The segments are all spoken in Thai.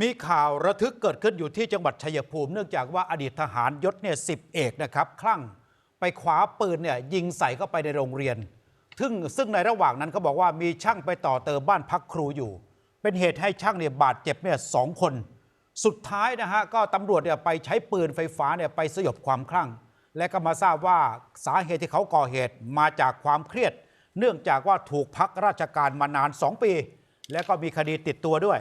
มีข่าวระทึกเกิดขึ้นอยู่ที่จังหวัดชัยภูมิ เนื่องจากว่าอดีตทหารยศเนี่ยสิบเอกนะครับคลั่งไปคว้าปืนเนี่ยยิงใส่เข้าไปในโรงเรียน ซึ่งซึ่งในระหว่างนั้นเขาบอกว่ามีช่างไปต่อเติมบ้านพักครูอยู่ เป็นเหตุให้ช่างเนี่ยบาดเจ็บเนี่ยสองคน สุดท้ายนะฮะก็ตำรวจเนี่ยไปใช้ปืนไฟฟ้าเนี่ยไปสยบความคลั่ง และก็มาทราบว่าสาเหตุที่เขาก่อเหตุมาจากความเครียด เนื่องจากว่าถูกพักราชการมานาน 2 ปี และก็มีคดีติดตัวด้วย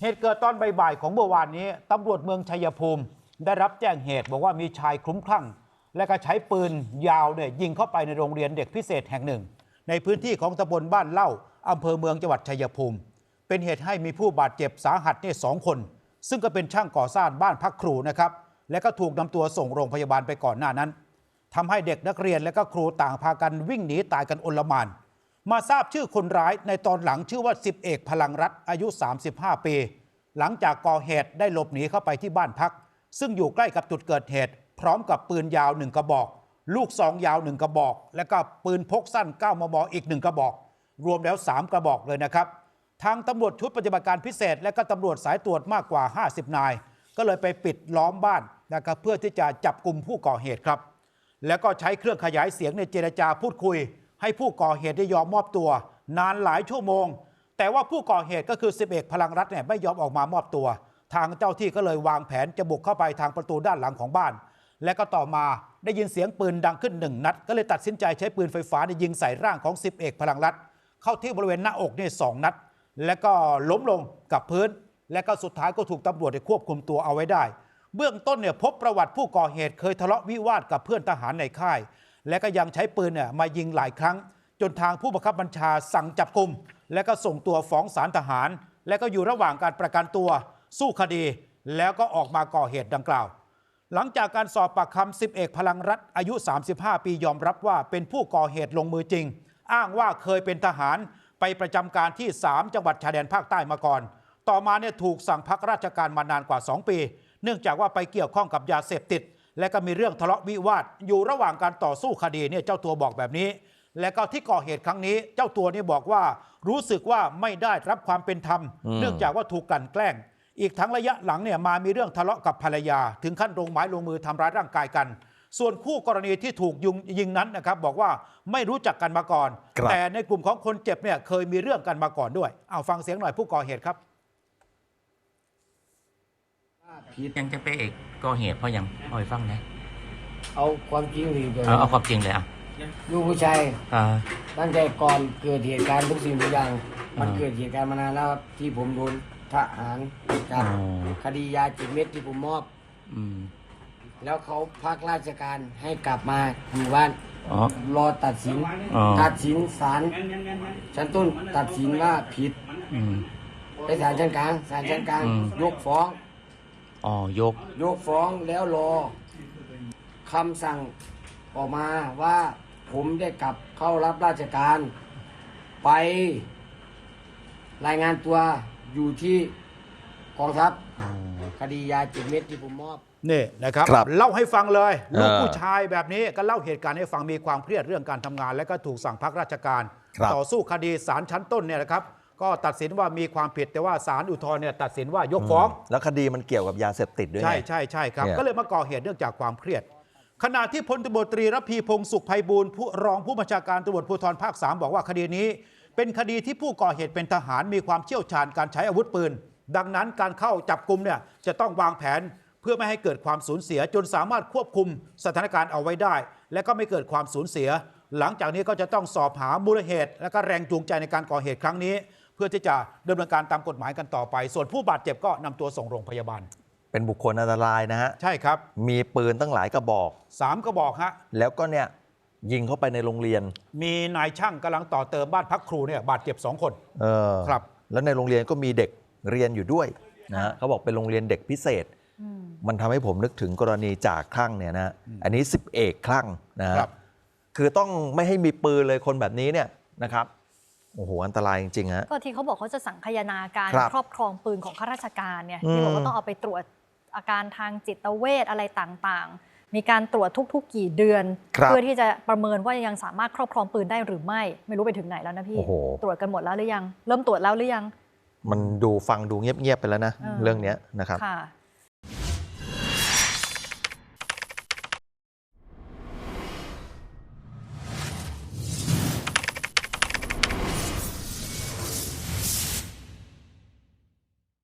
เหตุเกิดตอนบ่ายๆของเมื่อวานนี้ตำรวจเมืองชัยภูมิ ได้รับแจ้งเหตุบอกว่ามีชายคลุ้มคลั่ง และก็ใช้ปืนยาวเนี่ยยิงเข้าไปในโรงเรียนเด็กพิเศษแห่งหนึ่ง ในพื้นที่ของตำบลบ้านเล่าอำเภอเมืองจังหวัดชัยภูมิ เป็นเหตุให้มีผู้บาดเจ็บสาหัสเนี่ยสองคน ซึ่งก็เป็นช่างก่อสร้างบ้านพักครูนะครับ และก็ถูกนำตัวส่งโรงพยาบาลไปก่อนหน้านั้นทำให้เด็กนักเรียนและก็ครูต่างพากันวิ่งหนีตายกันอลหมาน มาทราบชื่อคนร้ายในตอนหลังชื่อว่าสิบเอกพลังรัฐอายุ 35 ปี หลังจากก่อเหตุได้หลบหนีเข้าไปที่บ้านพัก ซึ่งอยู่ใกล้กับจุดเกิดเหตุ พร้อมกับปืนยาวหนึ่งกระบอก ลูกซองยาวหนึ่งกระบอก และก็ปืนพกสั้น 9 มมอีกหนึ่งกระบอก รวมแล้ว 3 กระบอกเลยนะครับ ทางตำรวจชุดปฏิบัติการพิเศษ และก็ตำรวจสายตรวจมากกว่า 50 นาย ก็เลยไปปิดล้อมบ้านนะครับเพื่อที่จะจับกลุ่มผู้ก่อเหตุครับ แล้วก็ใช้เครื่องขยายเสียงในเจรจาพูดคุย ให้ผู้ก่อเหตุได้ยอมมอบตัว นานหลายชั่วโมง แต่ว่าผู้ก่อเหตุก็คือสิบเอกพลังรัฐเนี่ยไม่ยอมออกมามอบตัว ทางเจ้าที่ก็เลยวางแผนจะบุกเข้าไปทางประตูด้านหลังของบ้าน และก็ต่อมาได้ยินเสียงปืนดังขึ้นหนึ่งนัด ก็เลยตัดสินใจใช้ปืนไฟฟ้าเนี่ยยิงใส่ร่างของสิบเอกพลังรัฐเข้าที่บริเวณหน้าอกเนี่ยสองนัด แล้วก็ล้มลงกับพื้น และก็สุดท้ายก็ถูกตำรวจควบคุมตัวเอาไว้ได้ เบื้องต้นเนี่ยพบประวัติผู้ก่อเหตุเคยทะเลาะวิวาทกับเพื่อนทหารในค่าย และก็ยังใช้ปืนเนี่ยมายิงหลายครั้ง จนทางผู้บังคับบัญชาสั่งจับกลุ่ม และก็ส่งตัวฟ้องศาลทหาร และก็อยู่ระหว่างการประกันตัว สู้คดี แล้วก็ออกมาก่อเหตุดังกล่าว หลังจากการสอบปากคำสิบเอกพลังรัฐอายุ 35 ปียอมรับว่าเป็นผู้ก่อเหตุลงมือจริง อ้างว่าเคยเป็นทหารไปประจำการที่ 3 จังหวัดชายแดนภาคใต้มาก่อน ต่อมาเนี่ยถูกสั่งพักราชการมานานกว่า 2 ปี เนื่องจากว่าไปเกี่ยวข้องกับยาเสพติด และก็มีเรื่องทะเลาะวิวาทอยู่ระหว่างการต่อสู้คดีเนี่ยเจ้าตัวบอกแบบนี้ และก็ที่ก่อเหตุครั้งนี้ เจ้าตัวนี่บอกว่ารู้สึกว่าไม่ได้รับความเป็นธรรมอืมเนื่องจากว่าถูกกลั่นแกล้ง อีกทั้งระยะหลังเนี่ยมามีเรื่องทะเลาะกับภรรยา ถึงขั้นลงไม้ลงมือทำร้ายร่างกายกัน ส่วนคู่กรณีที่ถูกยุงยิงนั้นนะครับบอกว่าไม่รู้จักกันมาก่อนครับแต่ในกลุ่มของคนเจ็บเนี่ยเคยมีเรื่องกันมาก่อนด้วยเอาฟังเสียงหน่อยผู้ก่อเหตุครับ ผิดยังจะไปเอกก่อเหตุเพราะยังพอยฟังนะเอาความจริงสิเดี๋ยวเอาเอาความจริงเลยอะลูกผู้ชายอ่า ตั้งแต่ก่อนเกิดเหตุการณ์ทุกสิ่งทุกอย่าง มันอ่าเกิดเหตุการณ์มานานแล้วครับที่ผมโดนทหารจับอ๋อ คดียาจิตเม็ดที่ผมมอบ อืมแล้วเขาพักราชการให้กลับมาอยู่บ้านอ๋อ รอตัดสิน อ๋อ ตัดสินศาลชั้นต้นตัดสินว่าผิด อืม ไปศาลชั้นกลางศาลชั้นกลางอืม ยกฟ้อง อ๋อยก ยกฟ้องแล้วรอคำสั่งออกมาว่าผมได้กลับเข้ารับราชการ ไป รายงานตัวอยู่ที่กองทัพอ๋อคดียาจิตเม็ดที่ผมมอบ นี่นะครับ ครับเล่าให้ฟังเลยลูกเออผู้ชายแบบนี้ก็เล่าเหตุการณ์ให้ฟังมีความเครียดเรื่องการทำงาน และก็ถูกสั่งพักราชการ ครับ ต่อสู้คดีศาลชั้นต้นเนี่ยนะครับ ก็ตัดสินว่ามีความผิดแต่ว่าศาลอุทธรณ์เนี่ยตัดสินว่ายกฟ้อง แล้วคดีมันเกี่ยวกับยาเสพติดด้วยใช่ไงใช่ใช่ครับ เนี่ย ก็เลยมาก่อเหตุเนื่องจากความเครียด ขณะที่พลตำรวจตรีรพีพงศ์สุขภัยบูลย์ผู้รองผู้บัญชาการตำรวจภูธรภาค 3 บอกว่าคดีนี้ เป็นคดีที่ผู้ก่อเหตุเป็นทหารมีความเชี่ยวชาญการใช้อาวุธปืน ดังนั้นการเข้าจับกลุ่มเนี่ยจะต้องวางแผนเพื่อไม่ให้เกิดความสูญเสีย จนสามารถควบคุมสถานการณ์เอาไว้ได้ และก็ไม่เกิดความสูญเสีย หลังจากนี้ก็จะต้องสอบหามูลเหตุ และก็แรงจูงใจในการก่อเหตุครั้งนี้เพื่อที่จะดำเนินการตามกฎหมายกันต่อไป ส่วนผู้บาดเจ็บก็นำตัวส่งโรงพยาบาล เป็นบุคคลอันตรายนะฮะ ใช่ครับมีปืนตั้งหลายกระบอก สามกระบอกฮะ แล้วก็เนี่ยยิงเข้าไปในโรงเรียน มีนายช่างกำลังต่อเติมบ้านพักครูเนี่ยบาดเจ็บสองคน เออครับ แล้วในโรงเรียนก็มีเด็กเรียนอยู่ด้วยนะฮะเขาบอกเป็นโรงเรียนเด็กพิเศษมันทำให้ผมนึกถึงกรณีจากคลั่งเนี่ยนะ อันนี้สิบเอกคลั่งนะฮะครับ คือต้องไม่ให้มีปืนเลยคนแบบนี้เนี่ยนะครับ โอ้โห อันตรายจริงๆฮะ ก็ที่เขาบอกเขาจะสังคายนาการครับครอบครองปืนของข้าราชการเนี่ยอืมที่บอกว่าต้องเอาไปตรวจอาการทางจิตเวชอะไรต่างๆ มีการตรวจทุกๆ กี่เดือน ครับ เพื่อที่จะประเมินว่ายังสามารถครอบครองปืนได้หรือไม่ ไม่รู้ไปถึงไหนแล้วนะพี่ โอ้โห ตรวจกันหมดแล้วหรือยัง เริ่มตรวจแล้วหรือยัง มันดูฟังดูเงียบๆไปแล้วนะ เออ เรื่องเนี้ยนะครับ ค่ะ